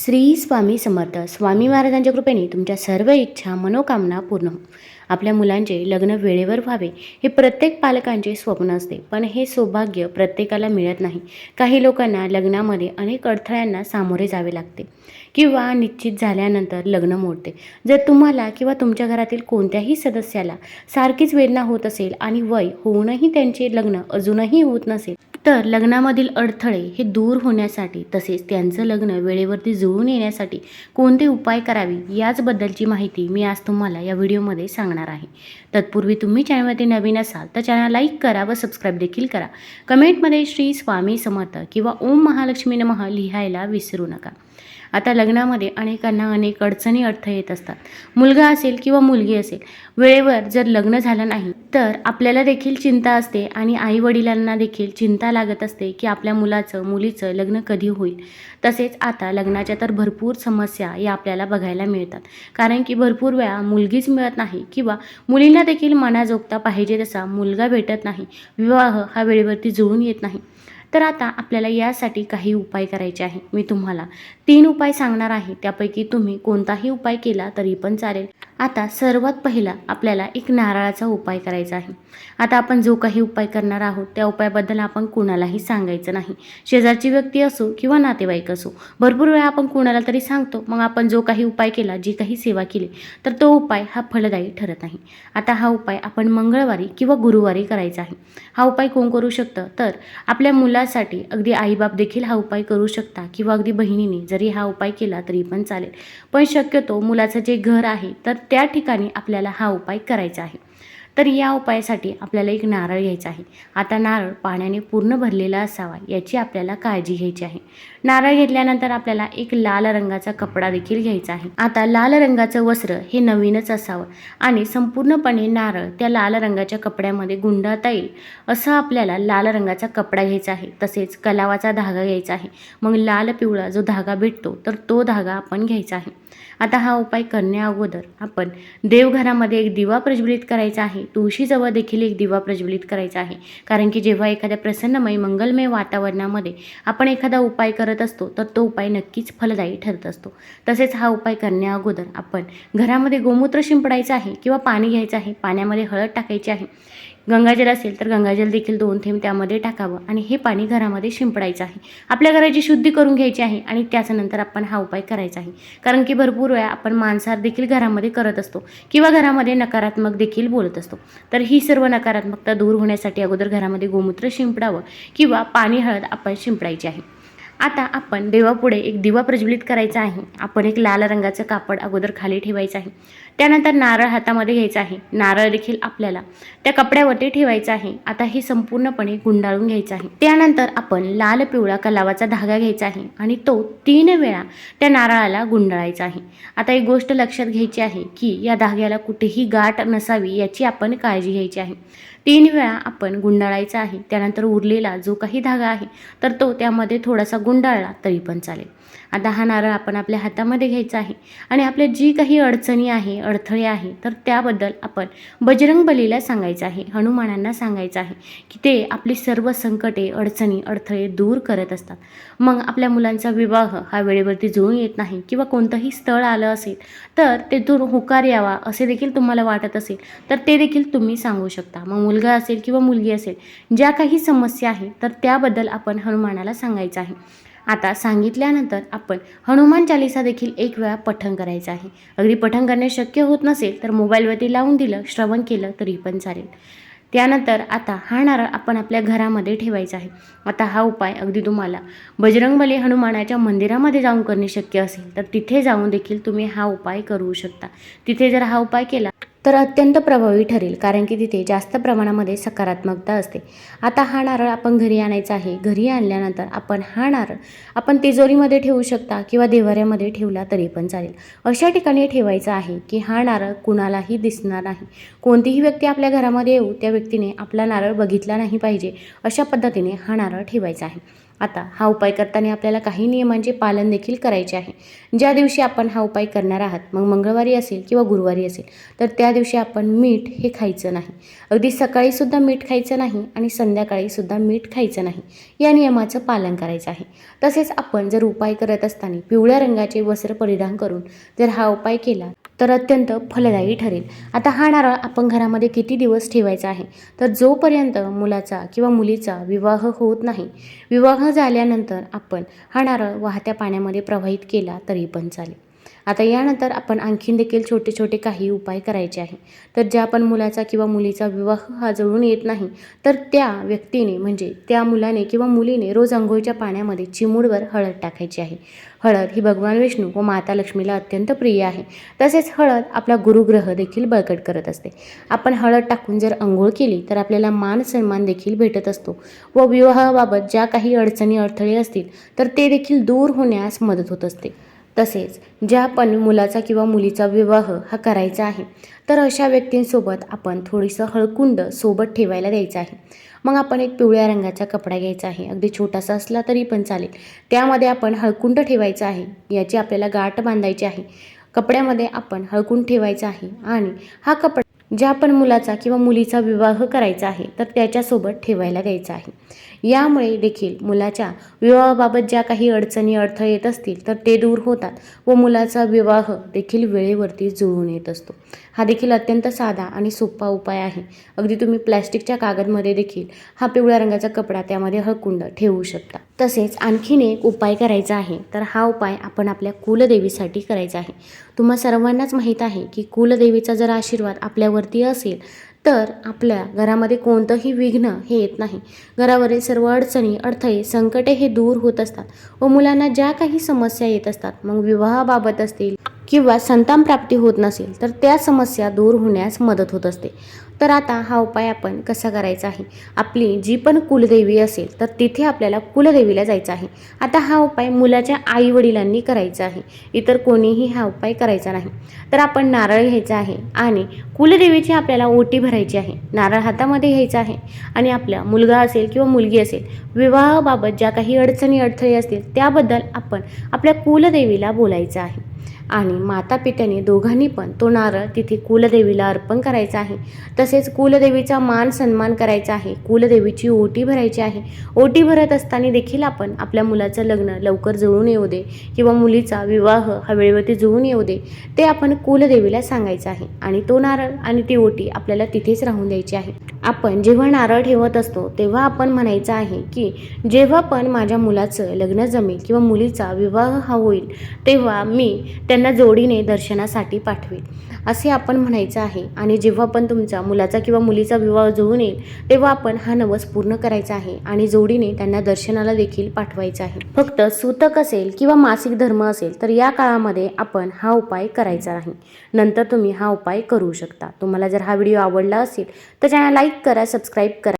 श्री स्वामी समर्थ. स्वामी महाराजांच्या कृपेने तुमच्या सर्व इच्छा मनोकामना पूर्ण हो. आपल्या मुलांचे लग्न वेळेवर व्हावे हे प्रत्येक पालकांचे स्वप्न असते. पण हे सौभाग्य प्रत्येकाला मिळत नाही. काही लोकांना लग्नामध्ये अनेक अडथळ्यांना सामोरे जावे लागते किंवा निश्चित झाल्यानंतर लग्न मोडते. जर तुम्हाला किंवा तुमच्या घरातील कोणत्याही सदस्याला सारखीच वेदना होत असेल आणि वय होऊनही त्यांचे लग्न अजूनही होत नसेल तर लग्नामधील अडथळे हे दूर होण्यासाठी तसेच त्यांचं लग्न वेळेवरती जुळून येण्यासाठी कोणते उपाय करावे याचबद्दलची माहिती मी आज तुम्हाला या व्हिडिओमध्ये सांगणार आहे. तत्पूर्वी तुम्ही चॅनलमध्ये नवीन असाल तर चॅनल लाईक करा व सबस्क्राईब देखील करा. कमेंटमध्ये श्री स्वामी समर्थ किंवा ओम महालक्ष्मी नमः लिहायला विसरू नका. आता लग्नामध्ये अनेकांना अनेक अडचणी अडथळे येत असतात. मुलगा असेल किंवा मुलगी असेल वेळेवर जर लग्न झालं नाही तर आपल्याला देखील चिंता असते आणि आई वडिलांना देखील चिंता लागत असते की आपल्या मुलाचं मुलीचं लग्न कधी होईल. तसेच आता लग्नाच्या तर भरपूर समस्या या आपल्याला बघायला मिळतात. कारण की भरपूर वेळा मुलगीच मिळत नाही किंवा मुलींना देखील मनाजोगता पाहिजे तसा मुलगा भेटत नाही. विवाह हा वेळेवरती जुळून येत नाही. तर आता आपल्याला यासाठी काही उपाय करायचे आहे. मी तुम्हाला तीन उपाय सांगणार आहे. त्यापैकी तुम्ही कोणताही उपाय केला तरी पण चालेल. आता सर्वात पहिला आपल्याला एक नारळाचा उपाय करायचा आहे. आता आपण जो काही उपाय करणार आहोत त्या उपायाबद्दल आपण कुणालाही सांगायचं नाही. शेजारची व्यक्ती असो किंवा नातेवाईक असो भरपूर वेळा आपण कुणाला तरी सांगतो मग आपण जो काही उपाय केला जी काही सेवा केली तर तो उपाय हा फलदायी ठरत नाही. आता हा उपाय आपण मंगळवारी किंवा गुरुवारी करायचा आहे. हा उपाय कोण करू शकतं? तर आपल्या मुलासाठी अगदी आईबाप देखील हा उपाय करू शकता किंवा अगदी बहिणीने जरी हा उपाय केला तरी पण चालेल. पण शक्यतो मुलाचं जे घर आहे तर त्या ठिकाणी आपल्याला हा उपाय करायचा आहे. तर या उपायासाठी आपल्याला एक नारळ घ्यायचा आहे. आता नारळ पाण्याने पूर्ण भरलेला असावा याची आपल्याला काळजी घ्यायची आहे. नारळ घेतल्यानंतर आपल्याला एक लाल रंगाचा कपडा देखील घ्यायचा आहे. आता लाल रंगाचं वस्त्र हे नवीनच असावं आणि संपूर्णपणे नारळ त्या लाल रंगाच्या कपड्यामध्ये गुंडाळता येईल असं आपल्याला लाल रंगाचा कपडा घ्यायचा आहे. तसेच कलावाचा धागा घ्यायचा आहे. मग लाल पिवळा जो धागा भेटतो तर तो धागा आपण घ्यायचा आहे. आता हा उपाय करण्या अगोदर आपण देवघरामध्ये एक दिवा प्रज्वलित करायचा आहे. तुळशीजवळ देखील एक दिवा प्रज्वलित करायचा आहे. कारण की जेव्हा एखाद्या प्रसन्नमय मंगलमय वातावरणामध्ये आपण एखादा उपाय करत असतो तर तो उपाय नक्कीच फलदायी ठरत असतो. तसेच हा उपाय करण्या अगोदर आपण घरामध्ये गोमूत्र शिंपडायचं आहे किंवा पाणी घ्यायचं आहे. पाण्यामध्ये हळद टाकायची आहे. गंगाजल असेल तर गंगाजल देखील दोन थेंब त्यामध्ये टाकावं आणि हे पाणी घरामध्ये शिंपडायचं आहे. आपल्या घराची शुद्धी करून घ्यायची आहे आणि त्याच्यानंतर आपण हा उपाय करायचा आहे. कारण की भरपूर वेळा आपण मांसाहार देखील घरामध्ये करत असतो किंवा घरामध्ये नकारात्मक देखील बोलत असतो. तर ही सर्व नकारात्मकता दूर होण्यासाठी अगोदर घरामध्ये गोमूत्र शिंपडावं किंवा पाणी हळद आपण शिंपडायची आहे. आता आपण देवापुढे एक दिवा प्रज्वलित करायचा आहे. आपण एक लाल रंगाचं कापड अगोदर खाली ठेवायचं आहे. त्यानंतर नारळ हातामध्ये घ्यायचा आहे. नारळ देखील आपल्याला त्या कपड्यावरती ठेवायचं आहे. आता हे संपूर्णपणे गुंडाळून घ्यायचं आहे. त्यानंतर आपण लाल पिवळा कलावाचा धागा घ्यायचा आहे आणि तो तीन वेळा त्या नारळाला गुंडाळायचा आहे. आता एक गोष्ट लक्षात घ्यायची आहे की या धाग्याला कुठेही गाठ नसावी याची आपण काळजी घ्यायची आहे. तीन वेळा आपण गुंडाळायचा आहे. त्यानंतर उरलेला जो काही धागा आहे तर तो त्यामध्ये थोडासा गुंडाळला तरी पण चालेल. आता हा नारळ आपण आपल्या हातामध्ये घ्यायचा आहे. आणि आपल्या जी काही अडचणी आहे अडथळे आहे तर त्याबद्दल आपण बजरंग बलीला सांगायचं आहे हनुमानांना सांगायचं आहे की ते आपली सर्व संकटे अडचणी अडथळे दूर करत असतात. मग आपल्या मुलांचा विवाह हा वेळेवरती जुळून येत नाही किंवा कोणतंही स्थळ आलं असेल तर तेथून होकार यावा असे देखील तुम्हाला वाटत असेल तर ते देखील तुम्ही सांगू शकता. मग मुलगा असेल किंवा मुलगी असेल ज्या काही समस्या आहे तर त्याबद्दल आपण हनुमानाला सांगायचं आहे. आता सांगितल्यानंतर आपण हनुमान चालिसा देखील एक वेळा पठण करायचं आहे. अगदी पठण करणे शक्य होत नसेल तर मोबाईलवरती लावून दिलं श्रवण केलं तरी पण चालेल. त्यानंतर आता हा नारळ आपण आपल्या घरामध्ये ठेवायचा आहे. आता हा उपाय अगदी तुम्हाला बजरंगबली हनुमानाच्या मंदिरामध्ये जाऊन करणे शक्य असेल तर तिथे जाऊन देखील तुम्ही हा उपाय करू शकता. तिथे जर हा उपाय केला तर अत्यंत प्रभावी ठरेल कारण की तिथे जास्त प्रमाणामध्ये सकारात्मकता असते. आता हा नारळ आपण घरी आणायचा आहे. घरी आणल्यानंतर आपण हा नारळ आपण तिजोरीमध्ये ठेवू शकता किंवा देवाऱ्यामध्ये ठेवला तरी पण चालेल. अशा ठिकाणी ठेवायचा आहे की हा नारळ कुणालाही दिसणार नाही. कोणतीही व्यक्ती आपल्या घरामध्ये येऊ त्या व्यक्तीने आपला नारळ बघितला नाही पाहिजे अशा पद्धतीने हा नारळ ठेवायचा आहे. आता हा उपाय करताना आपल्याला काही नियमांचे पालन देखील करायचे आहे. ज्या दिवशी आपण हा उपाय करणार आहात मग मंगळवारी असेल किंवा गुरुवारी असेल तर त्या दिवशी आपण मीठ हे खायचं नाही. अगदी सकाळीसुद्धा मीठ खायचं नाही आणि संध्याकाळीसुद्धा मीठ खायचं नाही. या नियमाचं पालन करायचं आहे. तसेच आपण जर उपाय करत असताना पिवळ्या रंगाचे वस्त्र परिधान करून जर हा उपाय केला तर अत्यंत फलदायी ठरेल. आता हा नारळ आपण घरामध्ये किती दिवस ठेवायचा आहे? तर जोपर्यंत मुलाचा किंवा मुलीचा विवाह होत नाही विवाह झाल्यानंतर आपण हा नारळ वाहत्या पाण्यामध्ये प्रवाहित केला तरी पण चालेल. आता यानंतर आपण आणखीन देखील छोटे छोटे काही उपाय करायचे आहे. तर ज्या पण मुलाचा किंवा मुलीचा विवाह हा जळून येत नाही तर त्या व्यक्तीने म्हणजे त्या मुलाने किंवा मुलीने रोज आंघोळीच्या पाण्यामध्ये चिमूडवर हळद टाकायची आहे. हळद ही भगवान विष्णू व माता लक्ष्मीला अत्यंत प्रिय आहे. तसेच हळद आपला गुरुग्रह देखील बळकट करत असते. आपण हळद टाकून जर अंघोळ केली तर आपल्याला मान सन्मान देखील भेटत असतो व विवाहाबाबत ज्या काही अडचणी अडथळे असतील तर ते देखील दूर होण्यास मदत होत असते. तसेच ज्या पण मुलाचा किंवा मुलीचा विवाह हा करायचा आहे तर अशा व्यक्तींसोबत आपण थोडीसं हळकुंड सोबत ठेवायला द्यायचं आहे. मग आपण एक पिवळ्या रंगाचा कपडा घ्यायचा आहे अगदी छोटासा असला तरी पण चालेल. त्यामध्ये आपण हळकुंड ठेवायचं आहे याची आपल्याला गाठ बांधायची आहे. कपड्यामध्ये आपण हळकुंड ठेवायचं आहे आणि हा कपडा ज्या पण मुलाचा किंवा मुलीचा विवाह करायचा आहे तर त्याच्यासोबत ठेवायला द्यायचा आहे. यामुळे देखील मुलाच्या विवाहाबाबत ज्या काही अडचणी अडथळे येत असतील तर ते दूर होतात व मुलाचा विवाह देखील वेळेवरती जुळून येत असतो. हा देखील अत्यंत साधा आणि सोपा उपाय आहे. अगदी तुम्ही प्लॅस्टिकच्या कागदमध्ये देखील हा पिवळ्या रंगाचा कपडा त्यामध्ये हळकुंड ठेवू शकता. तसेच आणखीन एक उपाय करायचा आहे तर हा उपाय आपण आपल्या कुलदेवीसाठी करायचा आहे. तुम्हा सर्वांनाच माहीत आहे की कुलदेवीचा जर आशीर्वाद आपल्यावरती असेल तर आपल्या घरामध्ये कोणतंही विघ्न हे येत नाही. घरावरील सर्व अडचणी अडथळे संकटे हे दूर होत असतात व मुलांना ज्या काही समस्या येत असतात मग विवाहाबाबत असतील किंवा संतान प्राप्ती होत नसेल तर त्या समस्या दूर होण्यास मदत होत असते. तर आता हा उपाय आपण कसा करायचा आहे? आपली जी पण कुलदेवी असेल तर तिथे आपल्याला कुलदेवीला जायचं आहे. आता हा उपाय मुलाच्या आई वडिलांनी करायचा आहे. इतर कोणीही हा उपाय करायचा नाही. तर आपण नारळ घ्यायचा आहे आणि कुलदेवीची आपल्याला ओटी भरायची आहे. नारळ हातामध्ये घ्यायचा आहे आणि आपला मुलगा असेल किंवा मुलगी असेल विवाहाबाबत ज्या काही अडचणी अडथळे असतील त्याबद्दल आपण आपल्या कुलदेवीला बोलायचं आहे. आणि माता पित्याने दोघांनी पण तो नारळ तिथे कुलदेवीला अर्पण करायचा आहे. तसेच कुलदेवीचा मान सन्मान करायचा आहे. कुलदेवीची ओटी भरायची आहे. ओटी भरत असताना देखील आपण आपल्या मुलाचं लग्न लवकर जुळून येऊ दे किंवा मुलीचा विवाह हा वेळेवरती जुळून येऊ दे ते आपण कुलदेवीला सांगायचं आहे. आणि तो नारळ आणि ती ओटी आपल्याला तिथेच राहून द्यायची आहे. आपण जेव्हा नारळ ठेवत असतो तेव्हा आपण म्हणायचं आहे की जेव्हा पण माझ्या मुलाचं लग्न जमेल किंवा मुलीचा विवाह हा होईल तेव्हा मी त्या त्यांना जोडीने दर्शनासाठी पाठवेल. असे आपण म्हणायचं आहे. आणि जेव्हा पण तुमचा मुलाचा किंवा मुलीचा विवाह जुळून येईल तेव्हा आपण हा नवस पूर्ण करायचा आहे आणि जोडीने त्यांना दर्शनाला देखील पाठवायचं आहे. फक्त सूतक असेल किंवा मासिक धर्म असेल तर या काळामध्ये आपण हा उपाय करायचा नाही. नंतर तुम्ही हा उपाय करू शकता. तुम्हाला जर हा व्हिडिओ आवडला असेल तर चॅनल लाईक करा सबस्क्राईब करा.